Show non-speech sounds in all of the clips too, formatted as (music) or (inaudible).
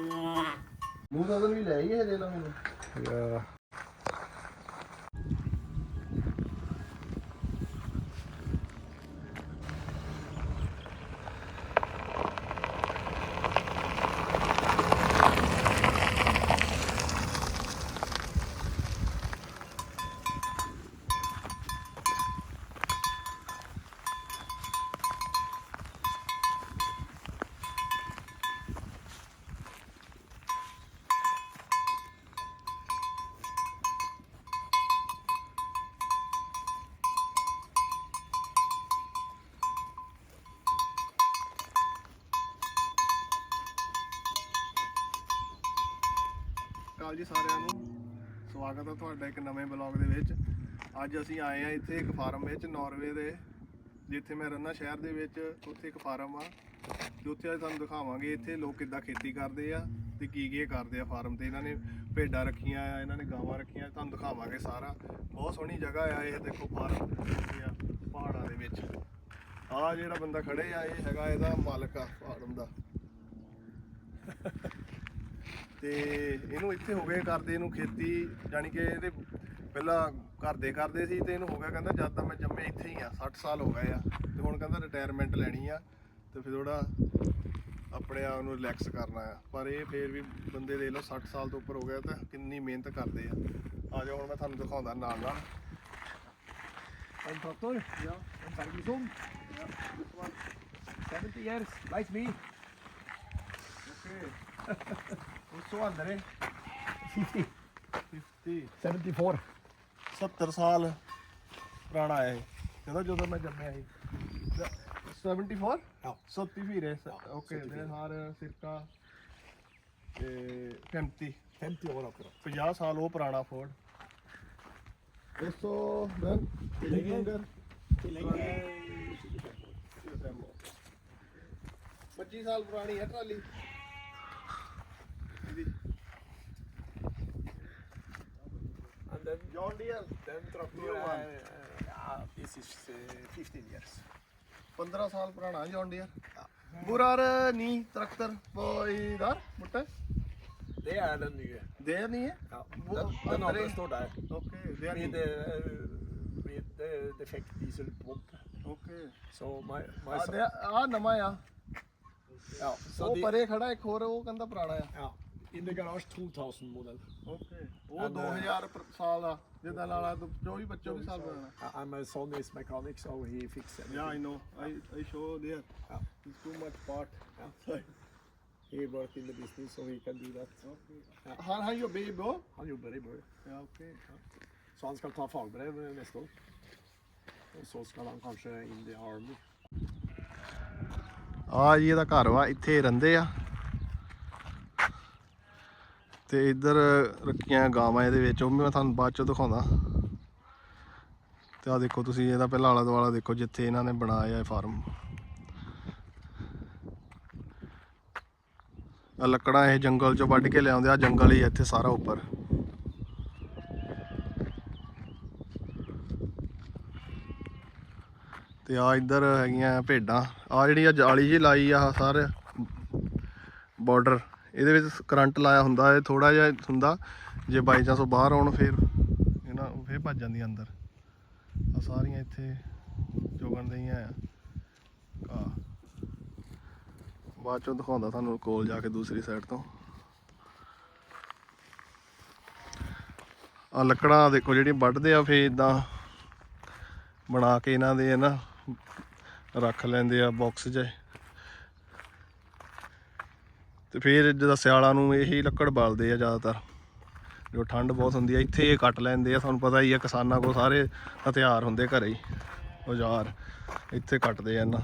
ਮੂੰਹ ਤਾਂ ਵੀ ਲੈ ਹੀ ਹਜੇ ਨਾ ਹੁਣ ਯਾ ਜੀ ਸਾਰਿਆਂ ਨੂੰ। ਸਵਾਗਤ ਹੈ ਤੁਹਾਡਾ ਇੱਕ ਨਵੇਂ ਬਲੌਗ ਦੇ ਵਿੱਚ। ਅੱਜ ਅਸੀਂ ਆਏ ਆ ਇੱਥੇ ਇੱਕ ਫਾਰਮ ਵਿੱਚ ਨਾਰਵੇ ਦੇ, ਜਿੱਥੇ ਮੈਂ ਰਹਿੰਦਾ ਸ਼ਹਿਰ ਦੇ ਵਿੱਚ। ਉੱਥੇ ਇੱਕ ਫਾਰਮ ਆ, ਤੇ ਉੱਥੇ ਅੱਜ ਤੁਹਾਨੂੰ ਦਿਖਾਵਾਂਗੇ ਇੱਥੇ ਲੋਕ ਕਿੱਦਾਂ ਖੇਤੀ ਕਰਦੇ ਆ ਤੇ ਕੀ ਕੀ ਕਰਦੇ ਆ ਫਾਰਮ ਤੇ। ਇਹਨਾਂ ਨੇ ਭੇਡਾਂ ਰੱਖੀਆਂ ਆ ਇਹਨਾਂ ਨੇ ਗਾਵਾਂ ਰੱਖੀਆਂ, ਤੁਹਾਨੂੰ ਦਿਖਾਵਾਂਗੇ ਸਾਰਾ। ਬਹੁਤ ਸੋਹਣੀ ਜਗ੍ਹਾ ਆ ਇਹ ਦੇਖੋ ਫਾਰਮ ਆ, ਪਹਾੜਾਂ ਦੇ ਵਿੱਚ। ਆ ਜਿਹੜਾ ਬੰਦਾ ਖੜੇ ਆ, ਇਹ ਹੈਗਾ ਇਹਦਾ ਮਾਲਕ ਆ ਫਾਰਮ ਦਾ। ਤੇ ਇਹਨੂੰ ਇੱਥੇ ਹੋ ਗਿਆ ਕਰਦੇ ਇਹਨੂੰ ਖੇਤੀ ਜਾਨੀ ਕਿ ਇਹਦੇ ਪਹਿਲਾਂ ਘਰ ਦੇ ਕਰਦੇ ਸੀ ਤੇ ਇਹਨੂੰ ਹੋ ਗਿਆ ਕਹਿੰਦਾ ਜਦ ਤਾਂ ਮੈਂ ਜੰਮੇ ਇੱਥੇ ਹੀ ਆ 60 ਸਾਲ ਹੋ ਗਏ ਆ ਤੇ ਹੁਣ ਕਹਿੰਦਾ ਰਿਟਾਇਰਮੈਂਟ ਲੈਣੀ ਆ ਤੇ ਫਿਰ ਥੋੜਾ ਆਪਣੇ ਆਪ ਨੂੰ ਰਿਲੈਕਸ ਕਰਨਾ ਆ ਪਰ ਇਹ ਫੇਰ ਵੀ ਬੰਦੇ ਦੇ ਲਓ 60 ਸਾਲ ਤੋਂ ਉੱਪਰ ਹੋ ਗਿਆ ਤਾਂ ਕਿੰਨੀ ਮਿਹਨਤ ਕਰਦੇ ਆ ਆ ਜਾਓ ਹੁਣ ਮੈਂ ਤੁਹਾਨੂੰ ਦਿਖਾਉਂਦਾ ਨਾਲ ਨਾਲ Ein Traktor? Ja. Ein 70 years, like me. Okay. (laughs) 200 ਸਾਲ ਪੁਰਾਣਾ ਹੈ ਕਹਿੰਦਾ ਜਦੋਂ ਮੈਂ ਜੰਮਿਆ ਸੀ। 74 ਹਾਂ। 70 ਵੀਰੇ। ਓਕੇ ਦੇ ਹਾਰ ਸਿਰਕਾ ਤੇ 35 50 ਹੋਰ ਆਪਰਾ 50 ਸਾਲ ਉਹ ਪੁਰਾਣਾ Ford Esto, ven, Tillinger. Tillinger. 25 ਸਾਲ ਪੁਰਾਣੀ ਹੈ trolley. And then, John Deere then one. är, uh, ja, this is uh, 15 years. 15 ਸਾਲ ਪੁਰਾਣਾ John Deere? Det den? Ja. Den, den andre- står uh, uh, my, my ਆ son- ਦੇ ਆ ਨਵਾਂ ਆ ja, så ਉਹ det, ਪਰੇ ਖੜਾ ਇੱਕ ਹੋਰ ਉਹ ਕਹਿੰਦਾ ਪੁਰਾਣਾ ਆ ja, in the garage 2000 modell. Okay ਉਹ And, uh, 2000 ਪਰ- ਸਾਲ ਦਾ ਜਿੱਦਾਂ ਲਾਲਾ 24 25 ਸਾਲ ਪੁਰਾਣਾ Uh, and my son is mechanic, so he fixes everything. Yeah, I know. I I show there. Yeah. It's too much part. Yeah. He worked in the business, so he can do that. Ja. Han, han jobber i Bå? Han jobber i Bø, Ja, ok. så han skal ta fagbrev eh, neste år. Og så skal han kanskje inn i Army. ਆ ਜੀ ਇਹਦਾ ਘਰ ਵਾ ਇੱਥੇ ਰਹਿੰਦੇ ਆ ਤੇ ਇੱਧਰ ਰੱਖੀਆਂ ਗਾਵਾਂ ਇਹਦੇ ਵਿੱਚ, ਉਹ ਵੀ ਮੈਂ ਤੁਹਾਨੂੰ ਬਾਅਦ 'ਚੋਂ ਦਿਖਾਉਂਦਾ। ਤੇ ਆ ਦੇਖੋ ਤੁਸੀਂ, ਇਹਦਾ ਪਹਿਲਾਂ ਆਲਾ ਦੁਆਲਾ ਦੇਖੋ, ਜਿੱਥੇ ਇਹਨਾਂ ਨੇ ਬਣਾਇਆ ਇਹ ਫਾਰਮ ਆ ਲੱਕੜਾਂ ਇਹ ਜੰਗਲ ਚੋਂ ਵੱਢ ਕੇ ਲਿਆਉਂਦੇ ਆ ਜੰਗਲ ਹੀ ਇੱਥੇ ਸਾਰਾ ਉੱਪਰ। ਤੇ ਆ ਇੱਧਰ ਹੈਗੀਆਂ ਭੇਡਾਂ ਆ ਜਿਹੜੀ ਆ ਜਾਲੀ ਜੀ ਲਾਈ ਆ ਸਾਰੇ ਬਾਰਡਰ ਇਹਦੇ ਵਿੱਚ ਕਰੰਟ ਲਾਇਆ ਹੁੰਦਾ, ਇਹ ਥੋੜਾ ਜਿਹਾ ਹੁੰਦਾ, ਜੇ ਬਾਈ ਚਾਂਸ ਉਹ ਬਾਹਰ ਆਉਣ ਫਿਰ ਇਹਨਾਂ ਉਹ ਫੇਰ ਭੱਜ ਜਾਂਦੀਆਂ ਅੰਦਰ। ਆ ਸਾਰੀਆਂ ਇੱਥੇ ਜੋਗਣ ਦੀਆਂ ਆ। ਆ ਬਾਅਦ ਚੋਂ ਦਿਖਾਉਂਦਾ ਤੁਹਾਨੂੰ ਕੋਲ ਜਾ ਕੇ ਦੂਸਰੀ ਸਾਈਡ ਤੋਂ। ਆ ਲੱਕੜਾਂ ਦੇਖੋ ਜਿਹੜੀਆਂ ਵੱਢਦੇ ਆ, ਫੇਰ ਇਦਾਂ ਬਣਾ ਕੇ ਇਹਨਾਂ ਦੇ ਨਾ, ਰੱਖ ਲੈਂਦੇ ਆ ਬਾਕਸ 'ਚ। ਤੇ ਫਿਰ ਜਦੋਂ ਸਿਆਲਾਂ ਨੂੰ ਇਹੀ ਲੱਕੜ ਬਾਲਦੇ ਆ ਜ਼ਿਆਦਾਤਰ। ਜੋ ਠੰਡ ਬਹੁਤ ਹੁੰਦੀ ਆ, ਇੱਥੇ ਇਹ ਕੱਟ ਲੈਂਦੇ ਆ, ਤੁਹਾਨੂੰ ਪਤਾ ਹੀ ਆ, ਕਿਸਾਨਾਂ ਕੋਲ ਸਾਰੇ ਹਥਿਆਰ ਹੁੰਦੇ ਘਰੇ ਹੀ, ਔਜ਼ਾਰ, ਇੱਥੇ ਕੱਟਦੇ ਆ ਇਹਨਾਂ।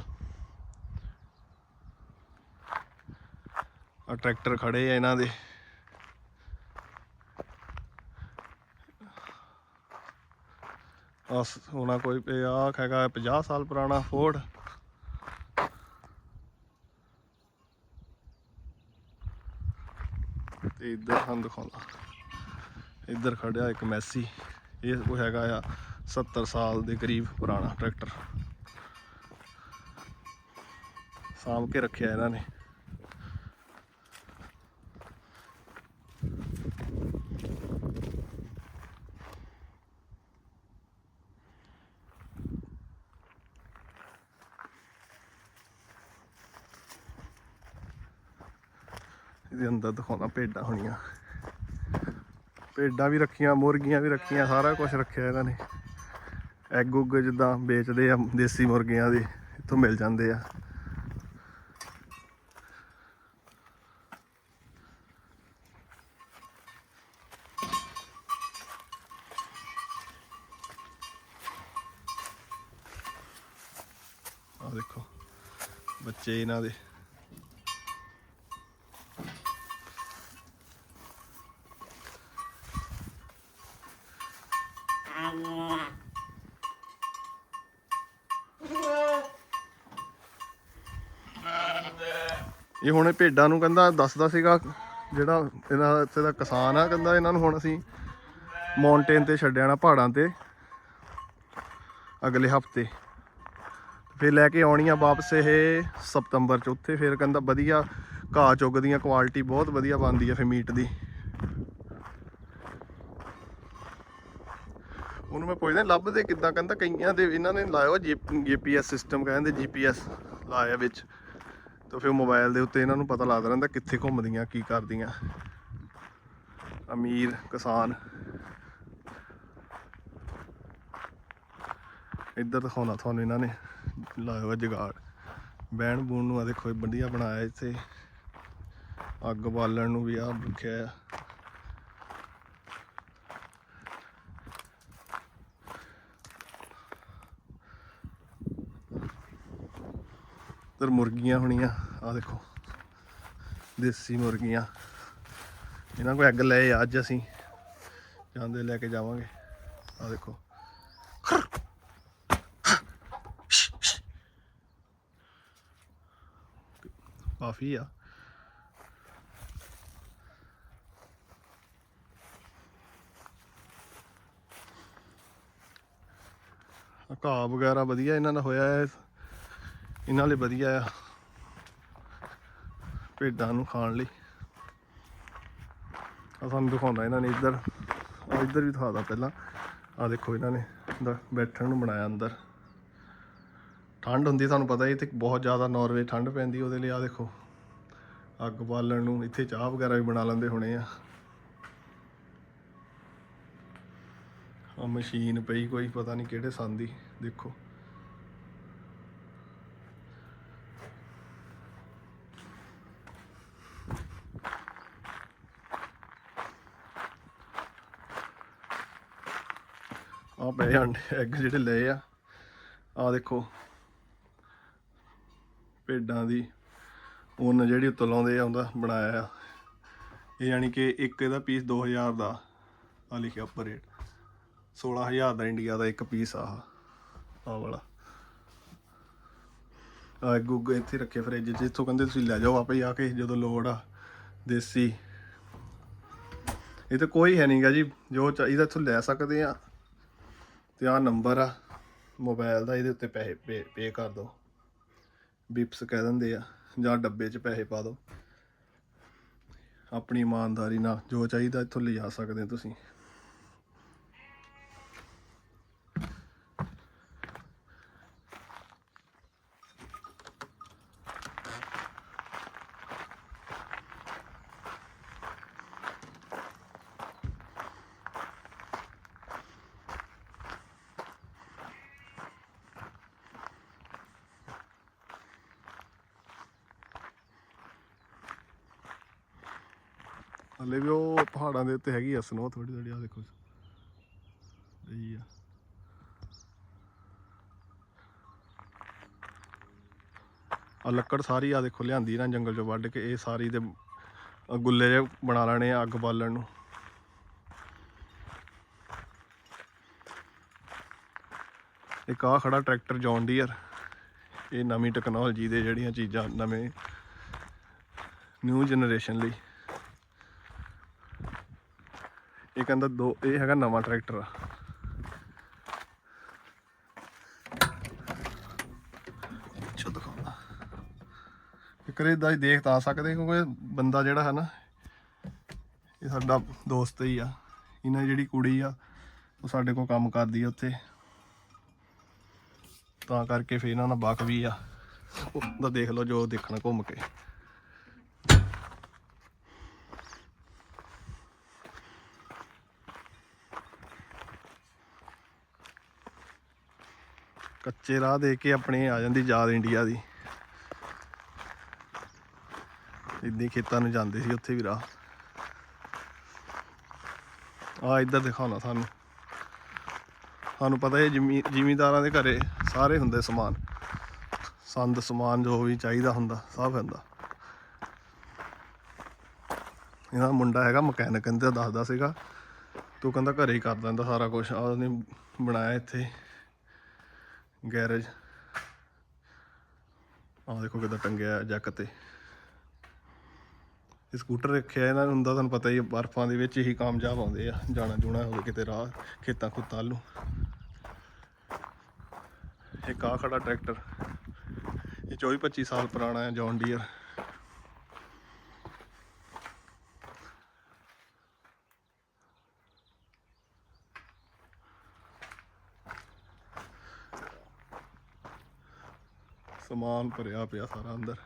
ਆ ਟਰੈਕਟਰ ਖੜੇ ਆ ਇਹਨਾਂ ਦੇ। ਆਸ ਹੋਣਾ ਕੋਈ ਇਹ ਆ ਹੈਗਾ 50 ਸਾਲ ਪੁਰਾਣਾ ਫੋਰਡ ਤੇ ਇੱਧਰ ਸਾਨੂੰ ਦਿਖਾਉਂਦਾ ਇੱਧਰ ਖੜਿਆ ਇੱਕ ਮੈਸੀ। ਇਹ ਉਹ ਹੈਗਾ ਆ 70 ਸਾਲ ਦੇ ਕਰੀਬ ਪੁਰਾਣਾ ਟਰੈਕਟਰ। ਸਾਂਭ ਕੇ ਰੱਖਿਆ ਇਹਨਾਂ ਨੇ। ਇਹਦੇ ਅੰਦਰ ਦਿਖਾਉਣਾ, ਭੇਡਾਂ ਹੋਣੀਆਂ। ਭੇਡਾਂ ਵੀ ਰੱਖੀਆਂ, ਮੁਰਗੀਆਂ ਵੀ ਰੱਖੀਆਂ, ਸਾਰਾ ਕੁਝ ਰੱਖਿਆ ਇਹਨਾਂ ਨੇ। ਐਗ ਉੱਗ ਜਿੱਦਾਂ ਵੇਚਦੇ ਆ ਦੇਸੀ ਮੁਰਗੀਆਂ ਦੇ, ਇੱਥੋਂ ਮਿਲ ਜਾਂਦੇ ਆ। ਆ ਦੇਖੋ, ਬੱਚੇ ਇਹਨਾਂ ਦੇ। ਇਹ ਹੁਣ ਭੇਡਾਂ ਨੂੰ ਕਹਿੰਦਾ, ਦੱਸਦਾ ਸੀਗਾ ਜਿਹੜਾ ਇਹਨਾਂ ਇੱਥੇ ਦਾ ਕਿਸਾਨ ਆ, ਕਹਿੰਦਾ ਇਹਨਾਂ ਨੂੰ ਹੁਣ ਅਸੀਂ ਮਾਉਂਟੇਨ ਤੇ ਛੱਡਿਆ ਨਾ ਪਹਾੜਾਂ ਤੇ ਅਗਲੇ ਹਫ਼ਤੇ। ਫਿਰ ਲੈ ਕੇ ਆਉਣੀ ਆ ਵਾਪਸ ਇਹ ਸਤੰਬਰ ਚ ਉੱਥੇ ਫਿਰ ਕਹਿੰਦਾ ਵਧੀਆ ਘਾਹ ਚੁੱਗਦੀਆਂ ਕੁਆਲਿਟੀ ਬਹੁਤ ਵਧੀਆ ਬਣਦੀ ਆ ਫਿਰ ਮੀਟ ਦੀ। ਉਹਨੂੰ ਮੈਂ ਪੁੱਛਦਾ, ਲੱਭਦੇ ਕਿੱਦਾਂ? ਕਹਿੰਦਾ ਕਈਆਂ ਦੇ, ਇਹਨਾਂ ਨੇ ਲਾਇਆ ਵਾ ਜੀਪੀਐਸ ਸਿਸਟਮ ਕਹਿੰਦੇ ਜੀਪੀਐਸ ਲਾਇਆ ਵਿੱਚ। ਤਾਂ ਫਿਰ ਮੋਬਾਈਲ ਦੇ ਉੱਤੇ ਇਹਨਾਂ ਨੂੰ ਪਤਾ ਲੱਗਦਾ ਰਹਿੰਦਾ ਕਿੱਥੇ ਘੁੰਮਦੀਆਂ, ਕੀ ਕਰਦੀਆਂ। ਅਮੀਰ, ਕਿਸਾਨ। ਇੱਧਰ ਦਿਖਾਉਣਾ ਤੁਹਾਨੂੰ ਇਹਨਾਂ ਨੇ। ਲਾਇਆ ਹੋਇਆ ਜਗਾੜ। ਬਹਿਣ ਬੂਣ ਨੂੰ ਆ ਦੇਖੋ, ਇਹ ਵਧੀਆ ਬਣਾਇਆ ਇੱਥੇ। ਅੱਗ ਬਾਲਣ ਨੂੰ ਵੀ ਆ ਰੱਖਿਆ ਆ। ਇੱਧਰ ਮੁਰਗੀਆਂ ਹੋਣੀਆਂ ਆ ਦੇਖੋ, ਦੇਸੀ ਮੁਰਗੀਆਂ। ਇਹਨਾਂ ਕੋਲ ਐਗ ਲਏ ਅੱਜ ਅਸੀਂ ਜਾਂਦੇ ਲੈ ਕੇ ਜਾਵਾਂਗੇ। ਆ ਦੇਖੋ। ਕਾਫੀ ਆ। ਘਾਹ ਵਗੈਰਾ ਵਧੀਆ ਇਹਨਾਂ ਦਾ ਹੋਇਆ ਹੈ। ਇਹਨਾਂ ਲਈ ਵਧੀਆ ਆ। ਭੇਡਾਂ ਨੂੰ ਖਾਣ ਲਈ। ਆ ਤੁਹਾਨੂੰ ਦਿਖਾਉਂਦਾ ਇਹਨਾਂ ਨੇ ਇੱਧਰ। ਆ ਇੱਧਰ ਵੀ ਦਿਖਾਦਾ ਪਹਿਲਾਂ। ਆ ਦੇਖੋ ਇਹਨਾਂ ਨੇ ਬੈਠਣ ਨੂੰ ਬਣਾਇਆ ਅੰਦਰ। ਠੰਡ ਹੁੰਦੀ ਤੁਹਾਨੂੰ ਪਤਾ ਹੀ ਤੇ ਬਹੁਤ ਜ਼ਿਆਦਾ ਨਾਰਵੇ ਠੰਡ ਪੈਂਦੀ ਉਹਦੇ ਲਈ। ਆ ਦੇਖੋ। ਅੱਗ ਬਾਲਣ ਨੂੰ ਇੱਥੇ ਚਾਹ ਵਗੈਰਾ ਵੀ ਬਣਾ ਲੈਂਦੇ ਹੋਣੇ ਆ। ਆ ਮਸ਼ੀਨ ਪਈ ਕੋਈ, ਪਤਾ ਨਹੀਂ ਕਿਹੜੇ ਸੰਨ ਦੀ। ਦੇਖੋ। ਆ ਪਏ ਅੰਡੇ ਐਗ ਜਿਹੜੇ ਲਏ ਆ। ਆ ਦੇਖੋ। ਭੇਡਾਂ ਦੀ ਉੱਨ ਜਿਹੜੀ ਉੱਤੋਂ ਲਾਉਂਦੇ ਆ, ਉਹਦਾ ਬਣਾਇਆ ਆ। ਇਹ ਯਾਨੀ ਕਿ ਇੱਕ ਇਹਦਾ ਪੀਸ 2000 ਦਾ ਆ ਲਿਖਿਆ ਉੱਪਰ ਰੇਟ 16000 ਦਾ ਇੰਡੀਆ ਦਾ ਇੱਕ ਪੀਸ ਆ ਆ ਵਾਲਾ। ਆ ਗੁੱਗ ਇੱਥੇ ਰੱਖੇ ਫ੍ਰਿਜ 'ਚ, ਇੱਥੋਂ ਕਹਿੰਦੇ ਤੁਸੀਂ ਲੈ ਜਾਓ ਆਪੇ ਆ ਕੇ, ਜਦੋਂ ਲੋੜ ਆ, ਦੇਸੀ। ਇਹ ਤਾਂ ਕੋਈ ਹੈ ਨਹੀਂਗਾ ਜੀ, ਜੋ ਚਾਹੀਦਾ ਇੱਥੋਂ ਲੈ ਸਕਦੇ ਆ। ਤੇ ਆ ਨੰਬਰ ਆ ਮੋਬਾਈਲ ਦਾ, ਇਹਦੇ ਉੱਤੇ ਪੈਸੇ ਪੇ ਪੇ ਕਰ ਦਿਓ ਬਿਪਸ ਕਹਿ ਦਿੰਦੇ ਆ, ਜਾਂ ਡੱਬੇ 'ਚ ਪੈਸੇ ਪਾ ਦਿਓ ਆਪਣੀ ਇਮਾਨਦਾਰੀ ਨਾਲ ਜੋ ਚਾਹੀਦਾ ਇੱਥੋਂ ਲਿਜਾ ਸਕਦੇ ਤੁਸੀਂ। ਹਲੇ ਵੀ ਉਹ ਪਹਾੜਾਂ ਦੇ ਉੱਤੇ ਹੈਗੀ ਆ ਸਨੋ ਥੋੜੀ ਥੋੜੀ ਆ ਦੇਖੋ ਇਹੀ ਆ। ਆ ਲੱਕੜ ਸਾਰੀ ਆ ਦੇਖੋ, ਲਿਆਂਦੀ ਨਾ ਜੰਗਲ ਚੋਂ ਵੱਢ ਕੇ, ਇਹ ਸਾਰੀ ਦੇ ਗੁੱਲੇ ਜੇ ਬਣਾ ਲੈਣੇ ਆ ਅੱਗ ਬਾਲਣ ਨੂੰ। ਇੱਕ ਆ ਖੜਾ ਟਰੈਕਟਰ ਜੌਨ ਡੀਅਰ ਇਹ ਨਵੀਂ ਟੈਕਨੋਲੋਜੀ ਦੇ ਜਿਹੜੀਆਂ ਚੀਜ਼ਾਂ ਨਵੇਂ ਨਿਊ ਜਨਰੇਸ਼ਨ ਲਈ। ਇਹ ਕਹਿੰਦਾ ਦੋ, ਇਹ ਹੈਗਾ ਨਵਾਂ ਟਰੈਕਟਰ ਆ। ਚੋ ਦਿਖਾਉਂਦਾ। ਕਰੇ ਦਾ ਹੀ ਦੇਖ ਤਾਂ ਸਕਦੇ ਕਿਉਂਕਿ ਬੰਦਾ ਜਿਹੜਾ ਹੈ ਨਾ, ਇਹ ਸਾਡਾ ਦੋਸਤ ਹੀ ਆ। ਇਹਨਾਂ ਦੀ ਜਿਹੜੀ ਕੁੜੀ ਆ, ਉਹ ਸਾਡੇ ਕੋਲ ਕੰਮ ਕਰਦੀ ਆ ਉੱਥੇ। ਤਾਂ ਕਰਕੇ ਫੇਰ ਇਹਨਾਂ ਦਾ ਬਕ ਆ। ਉਹਦਾ ਦੇਖ ਲਓ ਜੋ ਦੇਖਣਾ ਘੁੰਮ ਕੇ। ਕੱਚੇ ਰਾਹ ਦੇ ਕੇ ਆਪਣੀ ਆ ਜਾਂਦੀ ਯਾਦ ਇੰਡੀਆ ਦੀ। ਇੱਦਾਂ ਖੇਤਾਂ ਨੂੰ ਜਾਂਦੇ ਸੀ ਉੱਥੇ ਵੀ ਰਾਹ। ਆ ਇੱਧਰ ਦਿਖਾਉਣਾ ਸਾਨੂੰ। ਸਾਨੂੰ ਪਤਾ ਹੈ ਜ਼ਮੀ, ਜ਼ਿਮੀਂਦਾਰਾਂ ਦੇ ਘਰੇ ਸਾਰੇ ਹੁੰਦੇ ਸਮਾਨ। ਸੰਦ, ਸਮਾਨ ਜੋ ਵੀ ਚਾਹੀਦਾ ਹੁੰਦਾ, ਸਭ ਹੁੰਦਾ। ਇਹਦਾ ਮੁੰਡਾ ਹੈਗਾ ਮਕੈਨਿਕ ਕਹਿੰਦਾ ਦੱਸਦਾ ਸੀਗਾ। ਤੂੰ ਕਹਿੰਦਾ ਘਰੇ ਹੀ ਕਰ ਦਿੰਦਾ ਸਾਰਾ ਕੁਝ ਆ ਉਹਨੇ ਬਣਾਇਆ ਇੱਥੇ। ਗੈਰੇਜ। ਆ ਦੇਖੋ ਕਿੱਦਾਂ ਟੰਗਿਆ ਜੱਕ ਤੇ। ਇਹ ਸਕੂਟਰ ਰੱਖਿਆ ਇਹਨਾਂ ਨੂੰ ਹੁੰਦਾ ਤੁਹਾਨੂੰ ਪਤਾ ਹੀ ਹੈ, ਬਰਫਾਂ ਦੇ ਵਿੱਚ ਹੀ ਕਾਮਯਾਬ ਆਉਂਦੇ ਆ ਜਾਣਾ ਜੂਣਾ ਹੋਵੇ ਕਿਤੇ ਰਾਹ ਖੇਤਾਂ ਖੁੱਤਾਂ ਨੂੰ ਇੱਕ ਆ ਖੜਾ ਟਰੈਕਟਰ ਇਹ 24 25 ਸਾਲ ਪੁਰਾਣਾ ਹੈ ਜੌਨ ਡੀਅਰ ਸਮਾਨ ਭਰਿਆ ਪਿਆ ਸਾਰਾ ਅੰਦਰ।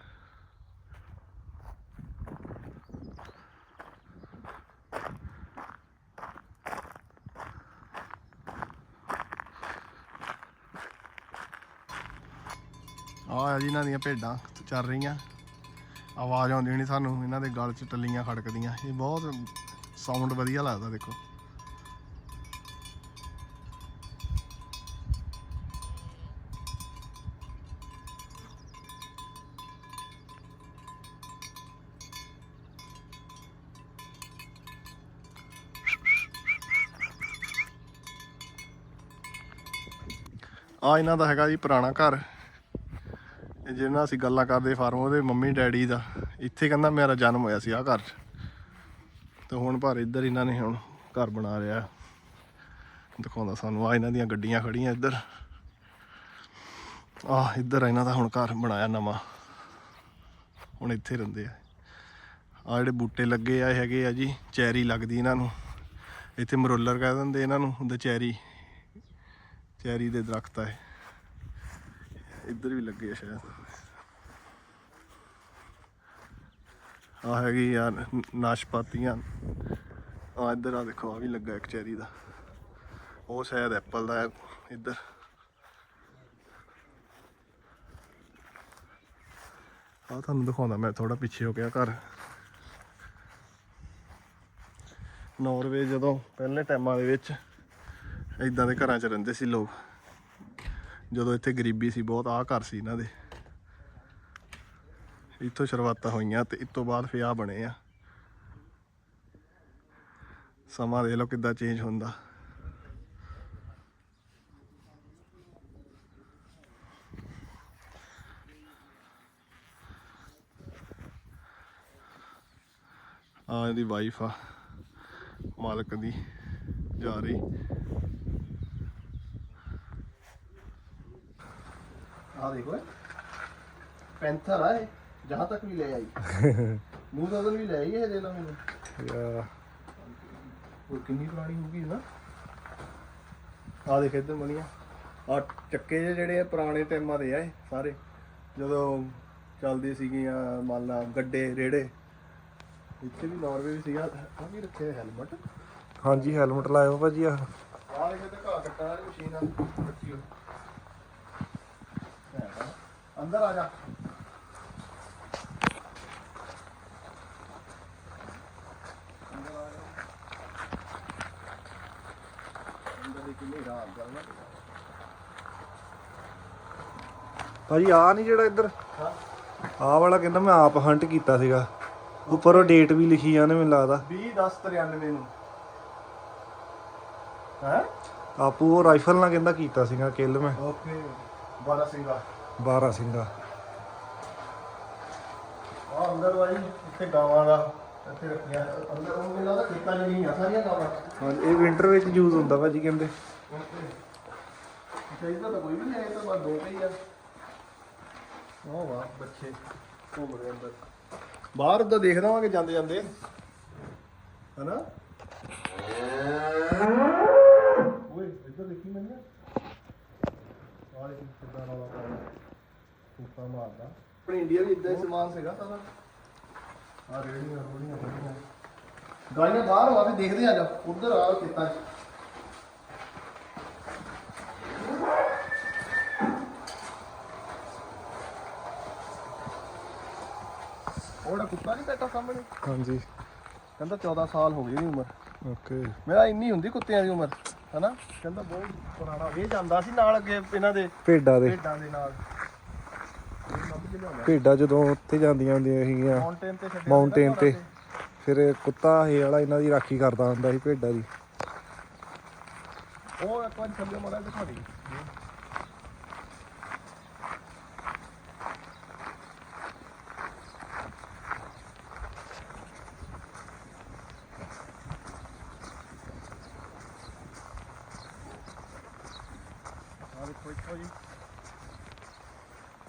ਆ ਜੀ ਇਹਨਾਂ ਦੀਆਂ ਭੇਡਾਂ ਚੱਲ ਰਹੀਆਂ। ਆਵਾਜ਼ ਆਉਂਦੀ ਨਹੀਂ ਸਾਨੂੰ, ਇਹਨਾਂ ਦੇ ਗਲ 'ਚ ਟੱਲੀਆਂ ਖੜਕਦੀਆਂ। ਇਹ ਬਹੁਤ ਸਾਊਂਡ ਵਧੀਆ ਲੱਗਦਾ ਦੇਖੋ। ਆ ਇਹਨਾਂ ਦਾ ਹੈਗਾ ਜੀ ਪੁਰਾਣਾ ਘਰ। ਜਿਹਨਾਂ ਅਸੀਂ ਗੱਲਾਂ ਕਰਦੇ ਫਾਰਮ, ਉਹਦੇ ਮੰਮੀ ਡੈਡੀ ਦਾ। ਇੱਥੇ ਕਹਿੰਦਾ ਮੇਰਾ ਜਨਮ ਹੋਇਆ ਸੀ ਆ ਘਰ 'ਚ। ਤੇ ਹੁਣ ਪਰ ਇੱਧਰ ਇਹਨਾਂ ਨੇ ਹੁਣ ਘਰ ਬਣਾ ਲਿਆ। ਦਿਖਾਉਂਦਾ ਸਾਨੂੰ। ਆ ਇਹਨਾਂ ਦੀਆਂ ਗੱਡੀਆਂ ਖੜੀਆਂ ਇੱਧਰ। ਆ ਇੱਧਰ ਇਹਨਾਂ ਦਾ ਹੁਣ ਘਰ ਬਣਾਇਆ ਨਵਾਂ। ਹੁਣ ਇੱਥੇ ਰਹਿੰਦੇ ਆ। ਆ ਜਿਹੜੇ ਬੂਟੇ ਲੱਗੇ ਆ ਹੈਗੇ ਆ ਜੀ, ਚੈਰੀ ਲੱਗਦੀ ਇਹਨਾਂ ਨੂੰ। ਇੱਥੇ ਮਰੋਲਰ ਕਹਿ ਦਿੰਦੇ ਇਹਨਾਂ ਨੂੰ ਦਚੈਰੀ ਚੈਰੀ ਦੇ ਦਰਖਤ ਆ ਇੱਧਰ ਵੀ ਲੱਗੇ ਆ ਸ਼ਾਇਦ। ਆ ਹੈਗੀ ਆ ਨਾਸ਼ਪਾਤੀਆਂ। ਆ ਇੱਧਰ ਆ ਦੇਖੋ ਆ ਵੀ ਲੱਗਾ ਇੱਕ ਚੈਰੀ ਦਾ। ਉਹ ਸ਼ਾਇਦ ਐਪਲ ਦਾ ਇੱਧਰ। ਆ ਤੁਹਾਨੂੰ ਦਿਖਾਉਂਦਾ ਮੈਂ ਥੋੜਾ ਪਿੱਛੇ ਹੋ ਗਿਆ ਘਰ। ਨਾਰਵੇ ਜਦੋਂ ਪਹਿਲੇ ਟਾਈਮਾਂ ਦੇ ਵਿੱਚ ਇਦਾਂ ਦੇ ਘਰਾਂ 'ਚ ਰਹਿੰਦੇ ਸੀ ਲੋਕ। ਜਦੋਂ ਇੱਥੇ ਗਰੀਬੀ ਸੀ, ਬਹੁਤ ਆਹ ਘਰ ਸੀ ਇਹਨਾਂ ਦੇ। ਇੱਥੋਂ ਸ਼ੁਰੂਆਤਾਂ ਹੋਈਆਂ ਤੇ ਇਸ ਤੋਂ ਬਾਅਦ ਫਿਰ ਆ ਬਣੇ ਆ। ਸਮਾਂ ਦੇਖ ਲਓ ਕਿੱਦਾਂ ਚੇਂਜ ਹੁੰਦਾ। ਆ ਇਹਦੀ ਵਾਈਫ ਆ, ਮਾਲਕ ਦੀ, ਜਾ ਰਹੀ। ਆ ਦੇਖੋ ਪੈਂਥਰ ਆ ਇਹ ਜਹਾਂ ਤੱਕ ਵੀ ਲੈ ਆਈ। (laughs) ਮੂੰਹ ਦਾ ਵੀ ਲੈ ਆਈ ਇਹ ਦੇ ਲਾ ਮੈਨੂੰ। Ja. ਉਹ ਕਿੰਨੀ ਪੁਰਾਣੀ ਹੋਊਗੀ ਨਾ। ਆ ਦੇਖ ਇੱਧਰ ਬਣੀਆਂ ਆ ਚੱਕੇ ਜਿਹੇ ਜਿਹੜੇ ਆ ਪੁਰਾਣੇ ਟਾਈਮਾਂ ਦੇ ਆ ਇਹ ਸਾਰੇ। ਜਦੋਂ ਚੱਲਦੀ ਸੀਗੀਆਂ ਮੰਨ ਲਾ ਗੱਡੇ ਰੇੜੇ। ਇੱਥੇ ਵੀ ਨਾਰਵੇ ਵੀ ਸੀਗਾ। ਆ ਵੀ ਰੱਖਿਆ ਹੈਲਮਟ ਹਾਂਜੀ ਹੈਲਮਟ ਲਾਇਓ ਭਾਜੀ ਆ ਆ ਦੇਖੋ ਤੇ ਘਾਹ ਕੱਟਣ ਵਾਲੀ ਮਸ਼ੀਨ ਆ ਰੱਖੀ ਹੋਈ ਹੈ ਨਾ। ਅੰਦਰ ਆ ਜਾ। ਅੰਦਰ ਆ ਜਾ ਅੰਦਰ ਦੀ ਕਿੰਨੀ ਰਾਤ ਕਰਨਾ ਭਾਜੀ ਆ ਨਹੀਂ ਜਿਹੜਾ ਇੱਧਰ? ਆ ਵਾਲਾ ਕਹਿੰਦਾ ਮੈਂ ਆਪ ਹੰਟ ਕੀਤਾ ਸੀਗਾ। ਉੱਪਰ ਉਹ ਡੇਟ ਵੀ ਲਿਖੀ ਆ ਨੇ ਮੈਨੂੰ ਲੱਗਦਾ। 20 10 93 ਨੂੰ। ਹੈ? ਆਪੂ ਉਹ ਰਾਈਫਲ ਨਾਲ ਕਹਿੰਦਾ ਕੀਤਾ ਸੀਗਾ ਕਿੱਲ ਮੈਂ। ਓਕੇ ਬਾਰਾ ਸਿੰਘਾ 12 ਸਿੰਘਾ। ਆ ਅੰਦਰ ਵਾਲੀ ਇੱਥੇ ਗਾਵਾਂ ਦਾ ਇੱਥੇ ਰੱਖੀਆਂ। ਅੰਦਰ ਉਹ ਮੈਨੂੰ ਲੱਗਦਾ ਖੇਤਾਂ 'ਚ ਨਹੀਂ ਆ ਸਾਰੀਆਂ ਗਾਵਾਂ ਹਾਂਜੀ ਇਹ ਵਿੰਟਰ ਵਿੱਚ ਯੂਜ਼ ਹੁੰਦਾ ਭਾਜੀ ਕਹਿੰਦੇ। ਚਾਹੀਦਾ ਤਾਂ ਕੋਈ ਵੀ ਨਹੀਂ ਹੈ ਇਹ ਤਾਂ ਬਸ ਦੋ ਤੇ ਹੀ ਆ। ਉਹ ਵਾਹ ਬੱਚੇ ਘੁੰਮ ਰਹੇ ਅੰਦਰ। ਬਾਹਰ ਤਾਂ ਦੇਖਦਾ ਵਾਂ ਕਿ ਜਾਂਦੇ ਜਾਂਦੇ। ਹਨਾ? ਓਏ ਇੱਧਰ ਦੇਖੀ ਮੈਨੂੰ? ਦੇਖੀ ਕਿੱਦਾਂ ਰੌਲਾ ਪਾਇਆ ਫੂਕਾ ਮਾਰਦਾ। ਆਪਣੇ ਇੰਡੀਆ ਵੀ ਇਦਾਂ ਹੀ ਸਮਾਨ ਸੀਗਾ ਸਾਰਾ। ਆ ਰੇੜੀਆਂ ਰੋੜੀਆਂ। ਬੜੀਆਂ ਗਾਲੀਆਂ ਬਾਹਰ ਵਾ ਵੀ ਦੇਖਦੇ ਆ ਜਾ। ਉਧਰ ਆ ਕੀਤਾ ਉਹਦਾ ਕੁੱਤਾ ਨਹੀਂ ਬੈਠਾ ਸਾਹਮਣੇ? ਹਾਂਜੀ। ਕਹਿੰਦਾ 14 ਸਾਲ ਹੋ ਗਈ ਇਹਦੀ ਉਮਰ। ਓਕੇ। ਮੇਰਾ ਇੰਨੀ ਹੁੰਦੀ ਕੁੱਤਿਆਂ ਦੀ ਉਮਰ ਹਨਾ? ਕਹਿੰਦਾ ਬਹੁਤ ਪੁਰਾਣਾ। ਇਹ ਜਾਂਦਾ ਸੀ ਨਾਲ ਅੱਗੇ ਇਹਨਾਂ ਦੇ ਭੇਡਾਂ ਦੇ। ਭੇਡਾਂ ਦੇ ਨਾਲ। ਭੇਡਾਂ ਜਦੋਂ ਉੱਥੇ ਜਾਂਦੀਆਂ ਹੁੰਦੀਆਂ ਸੀਗੀਆਂ ਮਾਊਂਟੇਨ ਤੇ ਛੱਡਿਆ ਮਾਊਂਟੇਨ ਤੇ ਫਿਰ ਕੁੱਤਾ ਇਹ ਵਾਲਾ ਇਹਨਾਂ ਦੀ ਰਾਖੀ ਕਰਦਾ ਹੁੰਦਾ ਸੀ ਭੇਡਾਂ ਦੀ। ਉਹ ਇੱਕ ਵਾਰ ਥੱਲੇ ਮਾਰਾ ਦਿਖਾ ਦੇ ਆ ਦੇਖੋ ਇੱਥੋਂ ਜੀ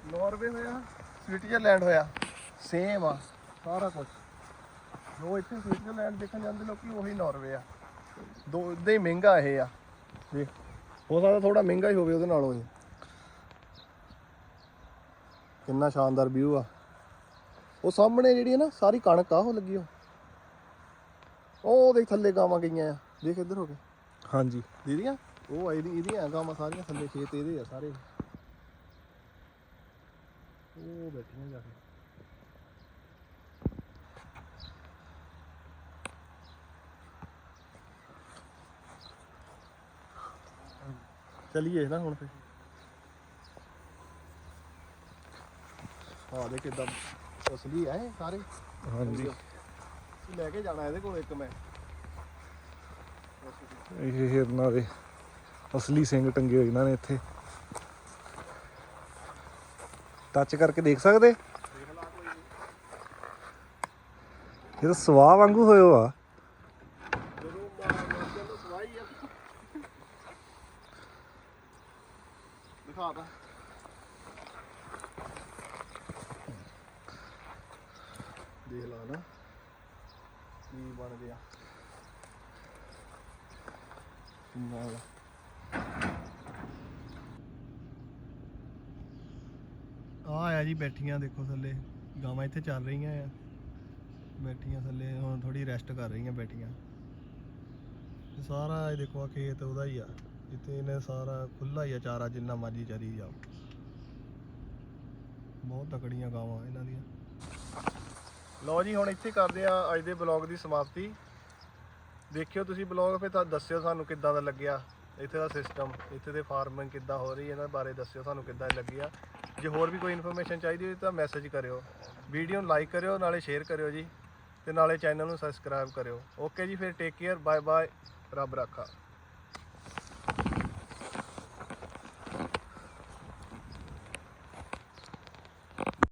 ਨਾਰਵੇ ਹੋਇਆ ਸਵਿਟਜ਼ਰਲੈਂਡ ਹੋਇਆ। ਸੇਮ ਆ ਸਾਰਾ ਕੁਝ ਜੋ ਇੱਥੇ ਸਵਿਟਜ਼ਰਲੈਂਡ ਦੇਖਣ ਜਾਂਦੇ ਲੋਕੀ ਉਹੀ ਨਾਰਵੇ ਆ। ਦੋ ਇਦਾਂ ਹੀ ਮਹਿੰਗਾ ਇਹ ਆ। ਜੀ ਹੋ ਸਕਦਾ ਥੋੜਾ ਮਹਿੰਗਾ ਹੀ ਹੋਵੇ ਉਹਦੇ ਨਾਲੋਂ ਇਹ। ਕਿੰਨਾ ਸ਼ਾਨਦਾਰ ਵਿਊ ਆ। ਉਹ ਸਾਹਮਣੇ ਜਿਹੜੀ ਹੈ ਨਾ ਸਾਰੀ ਕਣਕ ਆ ਉਹ ਲੱਗੀ ਉਹ ਉਹ ਦੇਖ ਥੱਲੇ ਗਾਵਾਂ ਗਈਆਂ ਆ। ਦੇਖ ਇੱਧਰ ਹੋ ਕੇ ਹਾਂਜੀ। ਦੀਦੀਆਂ ਉਹ ਇਹਦੀ ਇਹਦੀਆਂ ਗਾਵਾਂ ਸਾਰੀਆਂ ਥੱਲੇ ਖੇਤ ਇਹਦੇ ਆ ਸਾਰੇ। ਉਹ ਬੈਠੀਆਂ ਜਾ ਕੇ। ਚਲਿਏ ਨਾ ਹੁਣ ਫੇ ਹਾਂ ਦੇ ਕਿਦਾਂ ਅਸਲੀ ਇਹ ਸਾਰੇ। ਹਾਂਜੀ। ਲੈ ਕੇ ਜਾਣਾ ਇਹਦੇ ਕੋਲ ਇੱਕ ਮੈਂ। ਇਹ ਹਿਰਨਾਂ ਦੇ ਅਸਲੀ ਸਿੰਘ ਟੰਗੇ ਹੋਏ ਇਹਨਾਂ ਨੇ ਇੱਥੇ। ਟੱਚ ਕਰਕੇ ਦੇਖ ਸਕਦੇ? ਇਹ ਤਾਂ ਸਵਾਹ ਵਾਂਗੂ ਹੋਇਓ ਆ। ਜਦੋਂ ਦੇਖ ਲਾ ਨਾ। ਕੀ ਬਣ ਗਿਆ। ਕਿੰਨਾ ਆ ਆ ਜੀ ਬੈਠੀਆਂ, ਦੇਖੋ ਥੱਲੇ। ਗਾਵਾਂ ਇੱਥੇ ਚੱਲ ਰਹੀਆਂ ਆ। ਬੈਠੀਆਂ ਥੱਲੇ, ਹੁਣ ਥੋੜੀ ਰੈਸਟ ਕਰ ਰਹੀਆਂ ਬੈਠੀਆਂ। ਸਾਰਾ ਇਹ ਦੇਖੋ ਆ ਖੇਤ ਉਹਦਾ ਹੀ ਆ, ਜਿੱਥੇ ਇਹਨੇ ਸਾਰਾ ਖੁੱਲਾ ਹੀ ਆ, ਚਾਰਾ ਜਿੰਨਾ ਮਰਜ਼ੀ ਚਰੀ ਜਾਓ। ਬਹੁਤ ਤਕੜੀਆਂ ਗਾਵਾਂ ਇਹਨਾਂ ਦੀਆਂ। ਲਓ ਜੀ, ਹੁਣ ਇੱਥੇ ਕਰਦੇ ਆ ਅੱਜ ਦੇ ਬਲੌਗ ਦੀ ਸਮਾਪਤੀ। ਦੇਖਿਓ ਤੁਸੀਂ ਬਲੌਗ ਫਿਰ ਤਾਂ ਦੱਸਿਓ ਸਾਨੂੰ ਕਿੱਦਾਂ ਦਾ ਲੱਗਿਆ। ਇੱਥੇ ਦਾ ਸਿਸਟਮ ਇੱਥੇ ਦੇ ਫਾਰਮਿੰਗ ਕਿੱਦਾਂ ਹੋ ਰਹੀ ਹੈ, ਇਹਨਾਂ ਬਾਰੇ ਦੱਸਿਓ, ਸਾਨੂੰ ਕਿੱਦਾਂ ਲੱਗੀ ਆ। ਜੇ ਹੋਰ ਵੀ ਕੋਈ ਇਨਫੋਰਮੇਸ਼ਨ ਚਾਹੀਦੀ ਹੋਈ ਤਾਂ ਮੈਸੇਜ ਕਰਿਓ। ਵੀਡੀਓ ਨੂੰ ਲਾਈਕ ਕਰਿਓ, ਨਾਲੇ ਸ਼ੇਅਰ ਕਰਿਓ ਜੀ, ਤੇ ਨਾਲੇ ਚੈਨਲ ਨੂੰ ਸਬਸਕ੍ਰਾਈਬ ਕਰਿਓ। ਓਕੇ ਜੀ, ਫਿਰ ਟੇਕ ਕੇਅਰ ਬਾਏ ਬਾਏ ਰੱਬ ਰਾਖਾ।